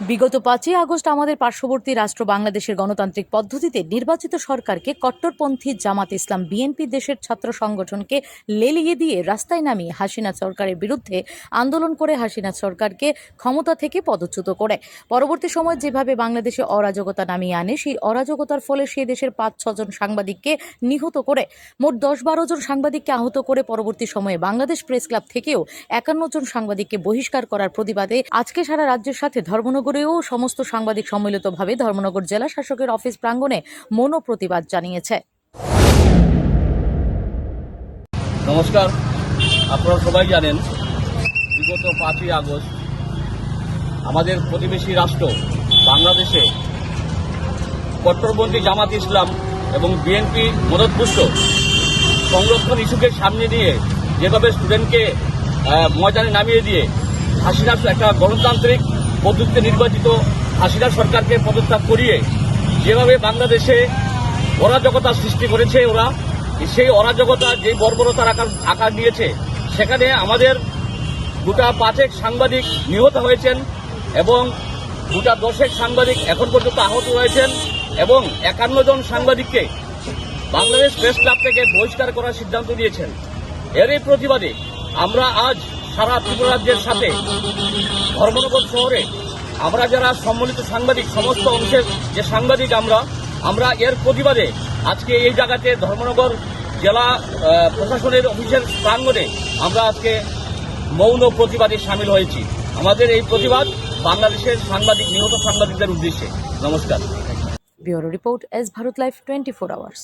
বিগত পাঁচই আগস্ট আমাদের পার্শ্ববর্তী রাষ্ট্র বাংলাদেশের গণতান্ত্রিক পদ্ধতিতে নির্বাচিত সরকারকে কট্টরপন্থী জামাত ইসলাম বিএনপি দেশের ছাত্র সংগঠনকে লেলিয়ে দিয়ে রাস্তায় নামিয়ে হাসিনা সরকারের বিরুদ্ধে আন্দোলন করে হাসিনা সরকারকে ক্ষমতা থেকে পদচ্যুত করে। পরবর্তী সময় যেভাবে বাংলাদেশে অরাজকতা নামিয়ে আনে, সেই অরাজকতার ফলে সে দেশের পাঁচ ছজন সাংবাদিককে নিহত করে। মোট দশ, বারো জন সাংবাদিককে আহত করে পরবর্তী সময়ে বাংলাদেশ প্রেস ক্লাব থেকেও একান্ন জন সাংবাদিককে বহিষ্কার করার প্রতিবাদে আজকে সারা রাজ্যের সাথে ধর্মনগরেও সমস্ত সাংবাদিক সম্মিলিতভাবে ধর্মনগর জেলা শাসকের অফিস প্রাঙ্গণে মৌন প্রতিবাদ জানিয়েছে। নমস্কার, আপনারা সবাই জানেন বিগত পাঁচই আগস্ট আমাদের প্রতিবেশী রাষ্ট্র বাংলাদেশে কট্টরপন্থী জামাত ইসলাম এবং বিএনপি মদতপুষ্ট সংরক্ষণ ইস্যুকে সামনে নিয়ে যেভাবে স্টুডেন্টকে ময়দানে নামিয়ে দিয়ে হাসিনা একটা গণতান্ত্রিক পদ্ধতিতে নির্বাচিত হাসিনা সরকারকে পদত্যাগ করিয়ে যেভাবে বাংলাদেশে অরাজকতা সৃষ্টি করেছে ওরা, সেই অরাজকতা যে বর্বরতার আকার আকার নিয়েছে সেখানে আমাদের গোটা পাঁচেক সাংবাদিক নিহত হয়েছেন এবং গোটা দশেক সাংবাদিক এখন পর্যন্ত আহত হয়েছেন এবং একান্ন জন সাংবাদিককে বাংলাদেশ প্রেস ক্লাব থেকে বহিষ্কার করার সিদ্ধান্ত নিয়েছেন এরই প্রতিবাদে আমরা আজ সারা ত্রিপুরা রাজ্যের সাথে ধর্মনগর শহরে আমরা যারা সম্মিলিত সাংবাদিক, সমস্ত অংশের যে সাংবাদিক আমরা আমরা এর প্রতিবাদে আজকে এই জায়গাতে ধর্মনগর জেলা প্রশাসনের অফিসের প্রাঙ্গণে আমরা আজকে মৌন প্রতিবাদে সামিল হয়েছি। আমাদের এই প্রতিবাদ বাংলাদেশের সাংবাদিক, নিহত সাংবাদিকদের উদ্দেশ্যে। নমস্কার। Bureau report S Bharat live twenty four hours.